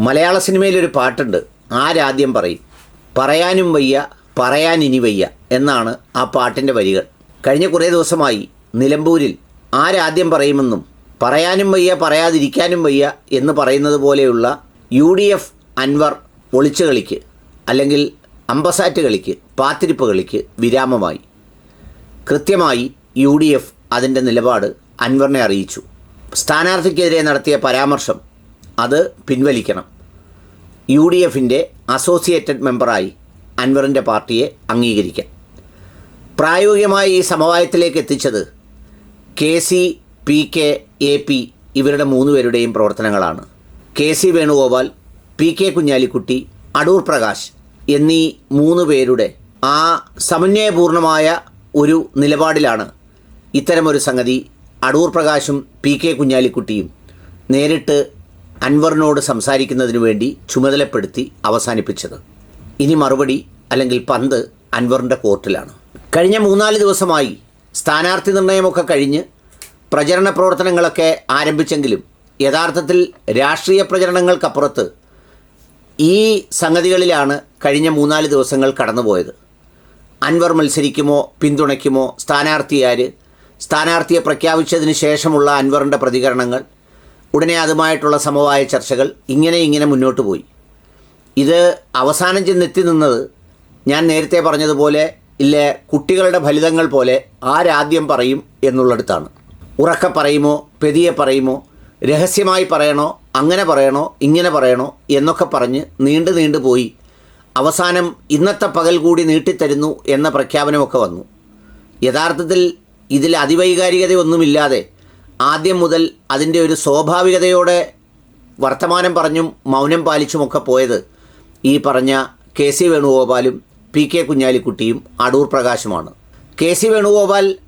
മലയാള സിനിമയിലൊരു പാട്ടുണ്ട്. ആരാദ്യം പറയും? പറയാനും വയ്യ പറയാൻ ഇനി വയ്യ എന്നാണ് ആ പാട്ടിന്റെ വരികൾ. കഴിഞ്ഞ കുറേ ദിവസമായി നിലമ്പൂരിൽ ആരാദ്യം പറയുമെന്നും പറയാനും വയ്യ പറയാതിരിക്കാനും വയ്യ എന്ന് പറയുന്നത് പോലെയുള്ള യു ഡി എഫ് അൻവർ ഒളിച്ചു കളിക്ക് അല്ലെങ്കിൽ അമ്പസാറ്റ് കളിക്ക് പാത്തിരിപ്പ് കളിക്ക് വിരാമമായി. കൃത്യമായി യു ഡി എഫ് അതിന്റെ നിലപാട് അൻവറിനെ അറിയിച്ചു. സ്ഥാനാർത്ഥിക്കെതിരെ നടത്തിയ പരാമർശം അത് പിൻവലിക്കണം. യു ഡി എഫിന്റെ അസോസിയേറ്റഡ് മെമ്പറായി അൻവറിന്റെ പാർട്ടിയെ അംഗീകരിക്കാം. പ്രായോഗികമായി ഈ സമവായത്തിലേക്ക് എത്തിച്ചത് K C P K A P ഇവരുടെ മൂന്ന് പേരുടെയും പ്രവർത്തനങ്ങളാണ്. K C Venugopal P K Kunhalikutty Adoor Prakash എന്നീ മൂന്ന് പേരുടെ ആ സമന്വയപൂർണമായ ഒരു നിലപാടിലാണ് ഇത്തരമൊരു സംഗതി അടൂർ പ്രകാശും പി കെ കുഞ്ഞാലിക്കുട്ടിയും നേരിട്ട് അൻവറിനോട് സംസാരിക്കുന്നതിനു വേണ്ടി ചുമതലപ്പെടുത്തി അവസാനിപ്പിച്ചത്. ഇനി മറുപടി അല്ലെങ്കിൽ പന്ത് അൻവറിന്റെ കോർട്ടിലാണ്. കഴിഞ്ഞ മൂന്നാൽ ദിവസമായി സ്ഥാനാർത്ഥി നിർണയമൊക്കെ കഴിഞ്ഞ് പ്രചരണ പ്രവർത്തനങ്ങളൊക്കെ ആരംഭിച്ചെങ്കിലും യഥാർത്ഥത്തിൽ രാഷ്ട്രീയ പ്രചരണങ്ങൾക്കപ്പുറത്ത് ഈ സംഗതികളിലാണ് കഴിഞ്ഞ മൂന്നാൽ ദിവസങ്ങൾ കടന്നുപോയത്. അൻവർ മത്സരിക്കുമോ പിന്തുണയ്ക്കുമോ സ്ഥാനാർത്ഥിയാർ സ്ഥാനാർത്ഥിയെ പ്രഖ്യാപിച്ചതിന് ശേഷമുള്ള അൻവറിന്റെ പ്രതികരണങ്ങൾ ഉടനെ അതുമായിട്ടുള്ള സമവായ ചർച്ചകൾ ഇങ്ങനെ ഇങ്ങനെ മുന്നോട്ട് പോയി. ഇത് അവസാനം ചെന്നെത്തി നിന്നത് ഞാൻ നേരത്തെ പറഞ്ഞതുപോലെ ഇല്ലേ കുട്ടികളുടെ ഫലിതങ്ങൾ പോലെ ആരാദ്യം പറയും എന്നുള്ളിടത്താണ്. ഉറക്ക പറയുമോ പെതിയെ പറയുമോ രഹസ്യമായി പറയണോ അങ്ങനെ പറയണോ ഇങ്ങനെ പറയണോ എന്നൊക്കെ പറഞ്ഞ് നീണ്ടു നീണ്ടു പോയി. അവസാനം ഇന്നത്തെ പകൽ കൂടി നീട്ടിത്തരുന്നു എന്ന പ്രഖ്യാപനമൊക്കെ വന്നു. യഥാർത്ഥത്തിൽ ഇതിൽ അതിവൈകാരികതയൊന്നുമില്ലാതെ ആദ്യം മുതൽ അതിന്റെ ഒരു സ്വാഭാവികതയോടെ വർത്തമാനം പറഞ്ഞും മൗനം പാലിച്ചുമൊക്കെ പോയത് ഈ പറഞ്ഞ കെ സി വേണുഗോപാലും പി കെ കുഞ്ഞാലിക്കുട്ടിയും അടൂർ പ്രകാശുമാണ്. കെ സി വേണുഗോപാൽ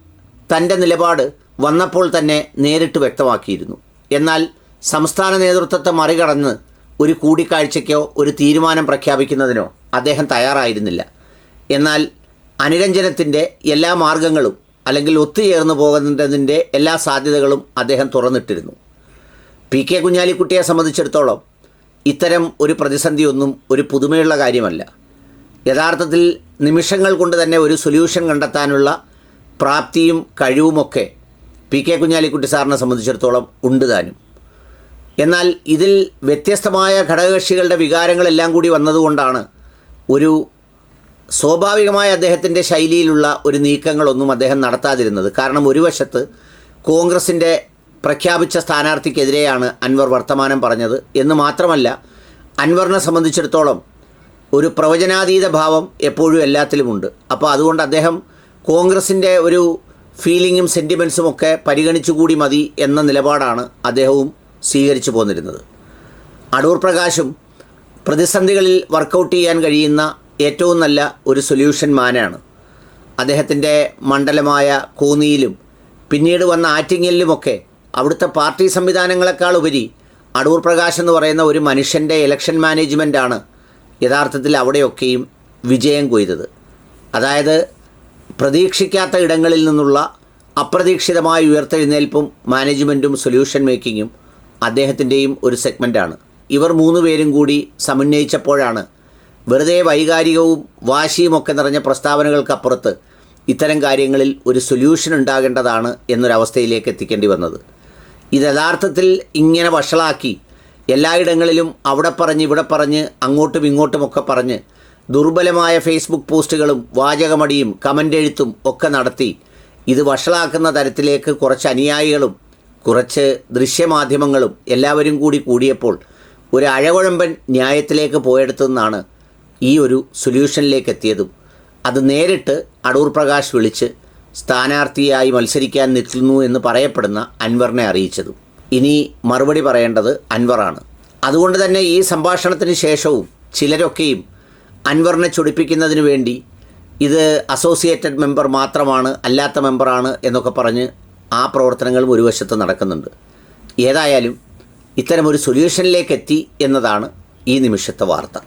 തന്റെ നിലപാട് വന്നപ്പോൾ തന്നെ നേരിട്ട് വ്യക്തമാക്കിയിരുന്നു. എന്നാൽ സംസ്ഥാന നേതൃത്വത്തെ മറികടന്ന് ഒരു കൂടിക്കാഴ്ചയ്ക്കോ ഒരു തീരുമാനം പ്രഖ്യാപിക്കുന്നതിനോ അദ്ദേഹം തയ്യാറായിരുന്നില്ല. എന്നാൽ അനുരഞ്ജനത്തിന്റെ എല്ലാ മാർഗങ്ങളും അല്ലെങ്കിൽ ഒത്തുചേർന്ന് പോകുന്നതിന്റെ എല്ലാ സാധ്യതകളും അദ്ദേഹം തുറന്നിട്ടിരുന്നു. പി കെ കുഞ്ഞാലിക്കുട്ടിയെ സംബന്ധിച്ചിടത്തോളം ഇത്തരം ഒരു പ്രതിസന്ധിയൊന്നും ഒരു പുതുമയുള്ള കാര്യമല്ല. യഥാർത്ഥത്തിൽ നിമിഷങ്ങൾ കൊണ്ട് തന്നെ ഒരു സൊല്യൂഷൻ കണ്ടെത്താനുള്ള പ്രാപ്തിയും കഴിവുമൊക്കെ പി കെ കുഞ്ഞാലിക്കുട്ടി സാറിനെ സംബന്ധിച്ചിടത്തോളം ഉണ്ട് താനും. എന്നാൽ ഇതിൽ വ്യത്യസ്തമായ ഘടകകക്ഷികളുടെ വികാരങ്ങളെല്ലാം കൂടി വന്നതുകൊണ്ടാണ് ഒരു സ്വാഭാവികമായ അദ്ദേഹത്തിന്റെ ശൈലിയിലുള്ള ഒരു നീക്കങ്ങളൊന്നും അദ്ദേഹം നടത്താതിരുന്നത്. കാരണം ഒരു വശത്ത് കോൺഗ്രസിന്റെ പ്രഖ്യാപിച്ച സ്ഥാനാർത്ഥിക്കെതിരെയാണ് അൻവർ വർത്തമാനം പറഞ്ഞത്. എന്ന് മാത്രമല്ല അൻവറിനെ സംബന്ധിച്ചിടത്തോളം ഒരു പ്രവചനാതീത ഭാവം എപ്പോഴും എല്ലാത്തിലുമുണ്ട്. അപ്പോൾ അതുകൊണ്ട് അദ്ദേഹം കോൺഗ്രസിന്റെ ഒരു ഫീലിങ്ങും സെന്റിമെൻസും ഒക്കെ പരിഗണിച്ചുകൂടി മതി എന്ന നിലപാടാണ് അദ്ദേഹവും സ്വീകരിച്ചു പോന്നിരുന്നത്. അടൂർ പ്രകാശും പ്രതിസന്ധികളിൽ വർക്കൗട്ട് ചെയ്യാൻ കഴിയുന്ന ഏറ്റവും നല്ല ഒരു സൊല്യൂഷൻ മാനാണ്. അദ്ദേഹത്തിന്റെ മണ്ഡലമായ കോന്നിയിലും പിന്നീട് വന്ന ആറ്റിങ്ങലിലുമൊക്കെ അവിടുത്തെ പാർട്ടി സംവിധാനങ്ങളെക്കാൾ ഉപരി അടൂർ പ്രകാശ് എന്ന് പറയുന്ന ഒരു മനുഷ്യന്റെ ഇലക്ഷൻ മാനേജ്മെന്റാണ് യഥാർത്ഥത്തിൽ അവിടെയൊക്കെയും വിജയം കൊയ്തത്. അതായത് പ്രതീക്ഷിക്കാത്ത ഇടങ്ങളിൽ നിന്നുള്ള അപ്രതീക്ഷിതമായ ഉയർത്തെഴുന്നേൽപ്പും മാനേജ്മെന്റും സൊല്യൂഷൻ മേക്കിങ്ങും അദ്ദേഹത്തിന്റെയും ഒരു സെഗ്മെന്റാണ് ഇവർ മൂന്ന് പേരും കൂടി സമന്വയിച്ചപ്പോഴാണ് വെറുതെ വൈകാരികവും വാശിയുമൊക്കെ നിറഞ്ഞ പ്രസ്താവനകൾക്കപ്പുറത്ത് ഇത്തരം കാര്യങ്ങളിൽ ഒരു സൊല്യൂഷൻ ഉണ്ടാകേണ്ടതാണ് എന്നൊരവസ്ഥയിലേക്ക് എത്തിക്കേണ്ടി വന്നത്. ഇത് യഥാർത്ഥത്തിൽ ഇങ്ങനെ വഷളാക്കി എല്ലായിടങ്ങളിലും അവിടെ പറഞ്ഞ് ഇവിടെ പറഞ്ഞ് അങ്ങോട്ടും ഇങ്ങോട്ടുമൊക്കെ പറഞ്ഞ് ദുർബലമായ ഫേസ്ബുക്ക് പോസ്റ്റുകളും വാചകമടിയും കമന്റ് എഴുത്തും ഒക്കെ നടത്തി ഇത് വഷളാക്കുന്ന തരത്തിലേക്ക് കുറച്ച് അനുയായികളും കുറച്ച് ദൃശ്യമാധ്യമങ്ങളും എല്ലാവരും കൂടി കൂടിയപ്പോൾ ഒരു അഴകുഴമ്പൻ ന്യായത്തിലേക്ക് പോയെടുത്തുനിന്നാണ് ഈ ഒരു സൊല്യൂഷനിലേക്ക് എത്തിയതും അത് നേരിട്ട് അടൂർ പ്രകാശ് വിളിച്ച് സ്ഥാനാർത്ഥിയായി മത്സരിക്കാൻ നിൽക്കുന്നു എന്ന് പറയപ്പെടുന്ന അൻവറിനെ അറിയിച്ചതും. ഇനി മറുപടി പറയേണ്ടത് അൻവറാണ്. അതുകൊണ്ട് തന്നെ ഈ സംഭാഷണത്തിന് ശേഷവും ചിലരൊക്കെയും അൻവറിനെ ചൊടിപ്പിക്കുന്നതിന് വേണ്ടി ഇത് അസോസിയേറ്റഡ് മെമ്പർ മാത്രമാണ് അല്ലാത്ത മെമ്പറാണ് എന്നൊക്കെ പറഞ്ഞ് ആ പ്രവർത്തനങ്ങളും ഒരു വശത്ത് നടക്കുന്നുണ്ട്. ഏതായാലും ഇത്തരമൊരു സൊല്യൂഷനിലേക്ക് എത്തി എന്നതാണ് ഈ നിമിഷത്തെ വാർത്ത.